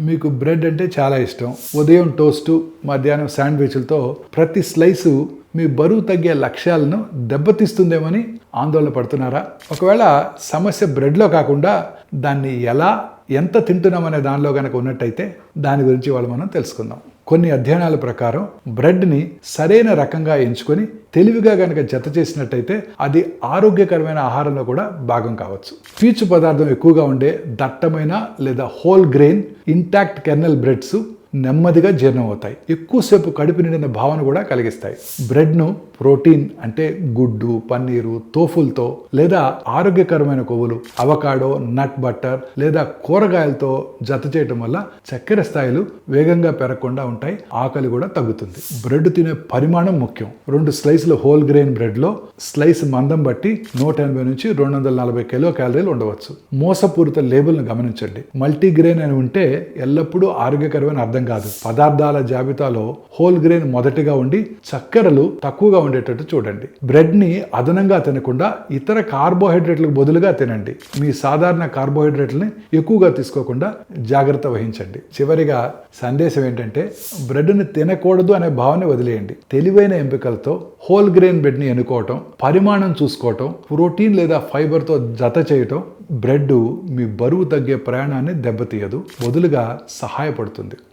మీకు బ్రెడ్ అంటే చాలా ఇష్టం. ఉదయం టోస్టు మధ్యాహ్నం శాండ్విచ్లతో ప్రతి స్లైసు మీ బరువు తగ్గే లక్ష్యాలను దెబ్బతీస్తుందేమని ఆందోళన పడుతున్నారా? ఒకవేళ సమస్య బ్రెడ్లో కాకుండా దాన్ని ఎలా ఎంత తింటున్నామనే దానిలో కనుక ఉన్నట్టయితే దాని గురించి వాళ్ళు మనం తెలుసుకుందాం. కొన్ని అధ్యయనాల ప్రకారం బ్రెడ్ని సరైన రకంగా ఎంచుకొని తెలివిగా కనుక జత చేసినట్టయితే అది ఆరోగ్యకరమైన ఆహారంలో కూడా భాగం కావచ్చు. పీచు పదార్థం ఎక్కువగా ఉండే దట్టమైన లేదా whole grain intact kernel breads నెమ్మదిగా జీర్ణం అవుతాయి. ఎక్కువసేపు కడుపు నిండిన భావన కూడా కలిగిస్తాయి. బ్రెడ్ను ప్రోటీన్ అంటే గుడ్డు పన్నీరు తోఫులతో లేదా ఆరోగ్యకరమైన కొవ్వులు అవకాడో నట్ బట్టర్ లేదా కూరగాయలతో జత చేయటం వల్ల చక్కెర స్థాయిలు వేగంగా పెరగకుండా ఉంటాయి. ఆకలి కూడా తగ్గుతుంది. బ్రెడ్ తినే పరిమాణం ముఖ్యం. రెండు స్లైస్ల హోల్ గ్రెయిన్ బ్రెడ్లో స్లైస్ మందం బట్టి నూట ఎనభై నుంచి రెండు వందల నలభై కిలో క్యాలరీలు ఉండవచ్చు. మోసపూరిత లేబుల్ను గమనించండి. మల్టీగ్రెయిన్ అని ఉంటే ఎల్లప్పుడూ ఆరోగ్యకరమైన అర్థం కాదు. పదార్థాల జాబితాలో హోల్ గ్రెయిన్ మొదటిగా ఉండి చక్కెరలు తక్కువగా ఉండేటట్టు చూడండి. బ్రెడ్ని అదనంగా తినకుండా ఇతర కార్బోహైడ్రేట్లకు బదులుగా తినండి. మీ సాధారణ కార్బోహైడ్రేట్లని ఎక్కువగా తీసుకోకుండా జాగ్రత్త వహించండి. చివరిగా సందేశం ఏంటంటే బ్రెడ్ని తినకూడదు అనే భావన వదిలేయండి. తెలివైన ఎంపికలతో హోల్ గ్రెయిన్ బ్రెడ్ని ఎన్నుకోవటం పరిమాణం చూసుకోవటం ప్రోటీన్ లేదా ఫైబర్తో జత చేయటం బ్రెడ్ మీ బరువు తగ్గే ప్రయాణాన్ని దెబ్బతీయదు బదులుగా సహాయపడుతుంది.